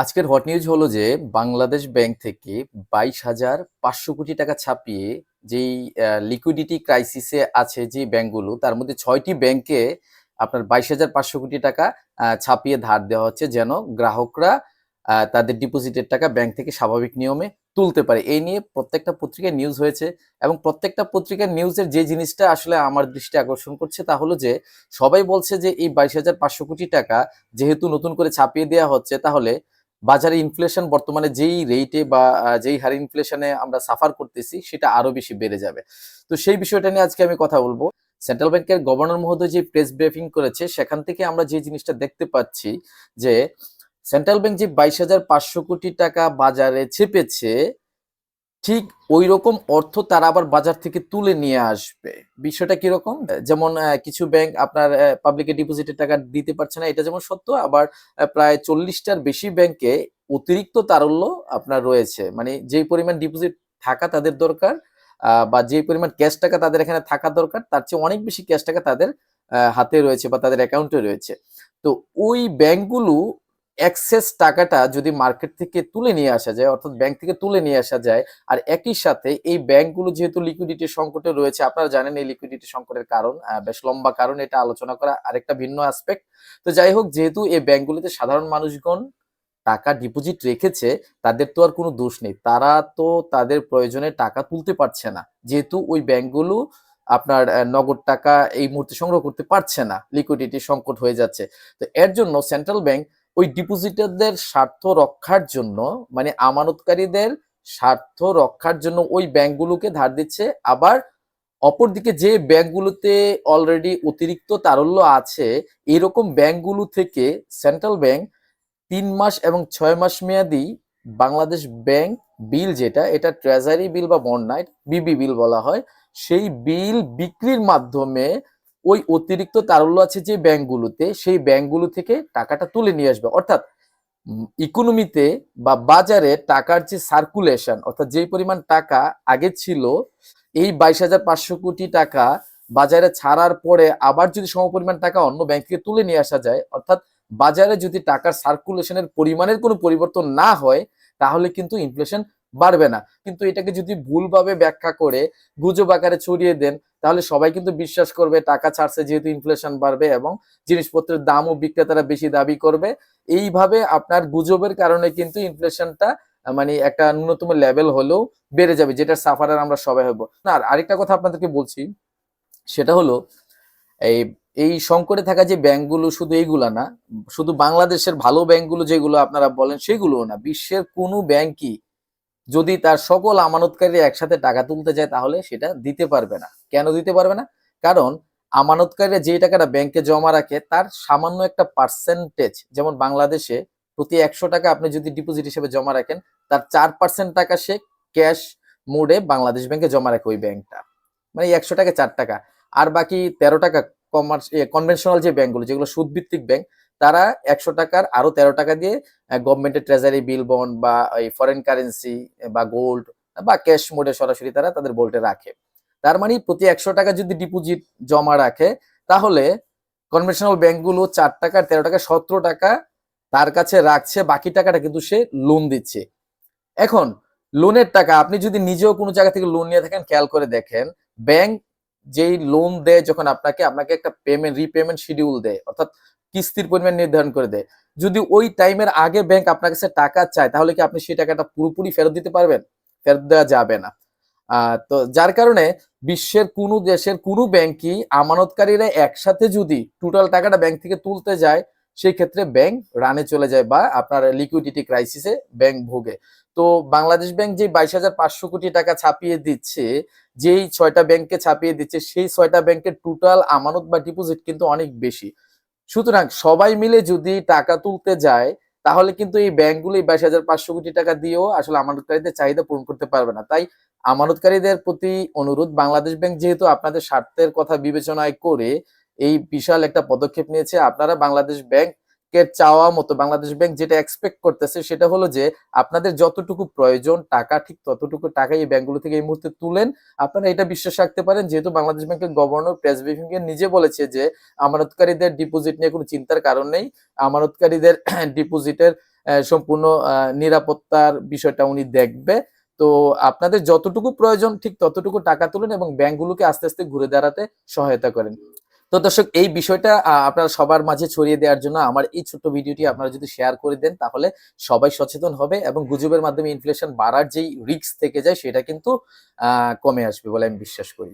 আজকের hot news হলো যে বাংলাদেশ ব্যাংক থেকে বাইশ হাজার পাঁচশো কোটি টাকা ছাপিয়ে যেই লিকুইডিটি ক্রাইসিসে আছে যে ব্যাংকগুলো তার মধ্যে ছয়টি ব্যাংকে আপনার বাইশ হাজার পাঁচশো কোটি টাকা ছাপিয়ে ধার দেওয়া হচ্ছে যেন গ্রাহকরা তাদের ডিপোজিটের টাকা ব্যাংক থেকে স্বাভাবিক নিয়মে তুলতে পারে। এই নিয়ে প্রত্যেকটা পত্রিকায় নিউজ হয়েছে এবং প্রত্যেকটা পত্রিকার নিউজের যে জিনিসটা আসলে আমার দৃষ্টি আকর্ষণ করছে তা হলো যে, সবাই বলছে যে এই বাইশ হাজার পাঁচশো কোটি টাকা যেহেতু নতুন করে ছাপিয়ে দেওয়া হচ্ছে, তাহলে বাজারে ইনফ্লেশন বর্তমানে যেই রেটে বা যেই হারে ইনফ্লেশনে আমরা সাফার করতেছি, সেটা আরও বেশি বেড়ে যাবে। তো সেই বিষয়টা নিয়ে আজকে আমি কথা বলব। সেন্ট্রাল ব্যাংকের গভর্নর মহোদয় যে প্রেস ব্রিফিং করেছে, সেখান থেকে আমরা যে জিনিসটা দেখতে পাচ্ছি যে সেন্ট্রাল ব্যাংক যে বাইশ হাজার পাঁচশো কোটি টাকা বাজারে চেপেছে ঠিক ওই রকম অর্থ তারা আবার বাজার থেকে তুলে নিয়ে আসবে। বিষয়টা কীরকম? যেমন কিছু ব্যাংক আপনার পাবলিকে ডিপোজিটের টাকা দিতে পারছে না, এটা যেমন সত্য, আবার প্রায় চল্লিশটার বেশি ব্যাংকে অতিরিক্ত তারল্য আপনার রয়েছে। মানে যেই পরিমাণ ডিপোজিট থাকা তাদের দরকার বা যে পরিমাণ ক্যাশ টাকা তাদের এখানে থাকা দরকার, তার চেয়ে অনেক বেশি ক্যাশ টাকা তাদের হাতে রয়েছে বা তাদের অ্যাকাউন্টে রয়েছে। তো ওই ব্যাংকগুলো এক্সেস টাকাটা যদি মার্কেট থেকে তুলে নিয়ে আসা যায়, অর্থাৎ ব্যাংক থেকে তুলে নিয়ে আসা যায়, আর একই সাথে এই ব্যাংকগুলো যেহেতু লিকুইডিটি সংকটে রয়েছে, আপনারা জানেন এই লিকুইডিটি সংকটের কারণ বেশ লম্বা কারণ, এটা আলোচনা করা আরেকটা ভিন্ন অ্যাসপেক্ট তো যাই হোক, যেহেতু এই ব্যাংকগুলোতে সাধারণ মানুষগণ টাকা ডিপোজিট রেখেছে, তাদের তো আর কোনো দোষ নেই। তারা তো তাদের প্রয়োজনে টাকা তুলতে পারছে না। যেহেতু ওই ব্যাংকগুলো আপনার নগদ টাকা এই মুহূর্তে সংগ্রহ করতে পারছে না লিকুইডিটি সংকট হয়ে যাচ্ছে। তো এর জন্য সেন্ট্রাল ব্যাংক ওই ডিপোজিটারদের স্বার্থ রক্ষার জন্য মানে আমানতকারীদের স্বার্থ রক্ষার জন্য ওই ব্যাংকগুলোকে ধার দিচ্ছে। আবার অপরদিকে যে ব্যাংকগুলোতে অলরেডি অতিরিক্ত তারল্য আছে, এরকম ব্যাংকগুলো থেকে সেন্ট্রাল ব্যাংক তিন মাস এবং ছয় মাস মেয়াদি বাংলাদেশ ব্যাংক বিল যেটা, এটা ট্রেজারি বিল বা বন্ড নাইট বিবি বিল বলা হয়, সেই বিল বিক্রির মাধ্যমে ওই অতিরিক্ত তারল্য আছে যে ব্যাংকগুলোতে, সেই ব্যাংকগুলো থেকে টাকাটা তুলে নিয়ে আসবে। অর্থাৎ ইকোনমিতে বা বাজারে টাকার যে সার্কুলেশন অর্থাৎ যে পরিমাণ টাকা আগে ছিল, এই বাইশ হাজার পাঁচশো কোটি টাকা বাজারে ছাড়ার পরে আবার যদি সমপরিমাণ টাকা অন্য ব্যাংক থেকে তুলে নিয়ে আসা যায়, অর্থাৎ বাজারে যদি টাকার সার্কুলেশনের পরিমাণের কোনো পরিবর্তন না হয়, তাহলে কিন্তু ইনফ্লেশন বাড়বে না। কিন্তু এটাকে যদি ভুলভাবে ব্যাখ্যা করে, গুজব আকারে ছড়িয়ে দেন তাহলে সবাই কিন্তু বিশ্বাস করবে, টাকা ছাড়ছে যেহেতু ইনফ্লেশন বাড়বে এবং জিনিসপত্রের দামও বিক্রেতারা বেশি দাবি করবে। এইভাবে আপনার গুজবের কারণে কিন্তু ইনফ্লেশনটা মানে একটা ন্যূনতম লেভেল হলেও বেড়ে যাবে, যেটা সাফারার আমরা সবাই হব না, আর আরেকটা কথা আপনাদেরকে বলছি, সেটা হলো, এই এই সংকটে থাকা যে ব্যাংকগুলো শুধু এইগুলা না, শুধু বাংলাদেশের ভালো ব্যাংকগুলো যেগুলো আপনারা বলেন, সেগুলোও না, বিশ্বের কোনো ব্যাংকই যদি তার সকল আমানতকারী একসাথে টাকা তুলতে যায় তাহলে সেটা দিতে পারবে না। কেন দিতে পারবে না? কারণ আমানতকারীরা যে টাকাটা ব্যাংকে জমা রাখে, তার সামান্য একটা পার্সেন্টেজ যেমন বাংলাদেশে প্রতি একশো টাকা আপনি যদি ডিপোজিট হিসেবে জমা রাখেন, তার চার পার্সেন্ট টাকা সে ক্যাশ মোডে বাংলাদেশ ব্যাংকে জমা রাখে ওই ব্যাংকটা মানে একশো টাকা, চার টাকা। আর বাকি তেরো টাকা কমার্স কনভেনশনাল যে ব্যাংকগুলো যেগুলো সুদভিত্তিক ব্যাংক তারা একশো টাকার আরও তেরো টাকা দিয়ে গভর্নমেন্টের ট্রেজারি বিল বন্ড বা এই ফরেন কারেন্সি বা গোল্ড বা ক্যাশ মোডে সরাসরি তারা তাদের বোল্টে রাখে। তার মানে প্রতি একশো টাকা যদি ডিপোজিট জমা রাখে, তাহলে কনভেনশনাল ব্যাংকগুলো চার টাকা, তেরো টাকা, সতেরো টাকা তার কাছে রাখছে, বাকি টাকাটা কিন্তু সে লোন দিচ্ছে। এখন লোনের টাকা আপনি যদি নিজেও কোনো জায়গা থেকে লোন নিয়ে থাকেন, খেয়াল করে দেখেন ব্যাংক যেই লোন দেয় যখন আপনাকে আপনাকে একটা পেমেন্ট রিপেমেন্ট শিডিউল দেয়, অর্থাৎ কিস্তির পরিমাণ নির্ধারণ করে দেয়। যদি ওই টাইমের আগে ব্যাংক আপনার কাছে টাকা চায়, তাহলে কি আপনি সেই টাকাটা পুরোপুরি ফেরত দিতে পারবেন? ফেরত দেওয়া যাবে না। তো যার কারণে বিশ্বের কোনো দেশের কোনো ব্যাংকই আমানতকারীরা একসাথে যদি টোটাল টাকাটা ব্যাংক থেকে তুলতে যায়, সেই ক্ষেত্রে ব্যাংক রানে চলে যায় বা আপনার লিকুইডিটি ক্রাইসিসে ব্যাংক ভোগে। তো বাংলাদেশ ব্যাংক যে বাইশ হাজার পাঁচশো কোটি টাকা ছাপিয়ে দিচ্ছে, যেই ছয়টা ব্যাংকে ছাপিয়ে দিচ্ছে, সেই ছয়টা ব্যাংকের টোটাল আমানত বা ডিপোজিট কিন্তু অনেক বেশি। সুতরাং সবাই মিলে যদি টাকা তুলতে যায়, তাহলে কিন্তু এই ব্যাংকগুলো বাইশ হাজার পাঁচশো কোটি টাকা দিয়েও আসলে আমানতকারীদের চাহিদা পূরণ করতে পারবে না। তাই আমানতকারীদের প্রতি অনুরোধ, বাংলাদেশ ব্যাংক যেহেতু আপনাদের স্বার্থের কথা বিবেচনায় করে এই বিশাল একটা পদক্ষেপ নিয়েছে, আপনারা বাংলাদেশ ব্যাংক ব্যাংকের চাওয়া মতো বাংলাদেশ ব্যাংক যেটা এক্সপেক্ট করতেছে সেটা হলো যে আপনাদের যতটুকু প্রয়োজন, টাকা, ঠিক ততটুকু টাকা এই ব্যাংকগুলো থেকে এই মুহূর্তে তুলেন। আপনারা এটা বিশ্বাস রাখতে পারেন, যেহেতু বাংলাদেশ ব্যাংকের গভর্নর প্রেস ব্রিফিং এ নিজে বলেছে যে আমানতকারীদের ডিপোজিট নিয়ে কোনো চিন্তার কারণ নেই। আমানতকারীদের ডিপোজিটের সম্পূর্ণ নিরাপত্তার বিষয়টা উনি দেখবে। তো আপনাদের যতটুকু প্রয়োজন, ঠিক ততটুকু টাকা তুলেন এবং ব্যাংকগুলোকে আস্তে আস্তে ঘুরে দাঁড়াতে সহায়তা করেন। তো দর্শক, এই বিষয়টা আপনারা সবার মাঝে ছড়িয়ে দেওয়ার জন্য আমার এই ছোট্ট ভিডিওটি আপনারা যদি শেয়ার করে দেন, তাহলে সবাই সচেতন হবে এবং গুজবের মাধ্যমে ইনফ্লেশন বাড়ার যেই রিস্ক থেকে যায়, সেটা কিন্তু কমে আসবে বলে আমি বিশ্বাস করি।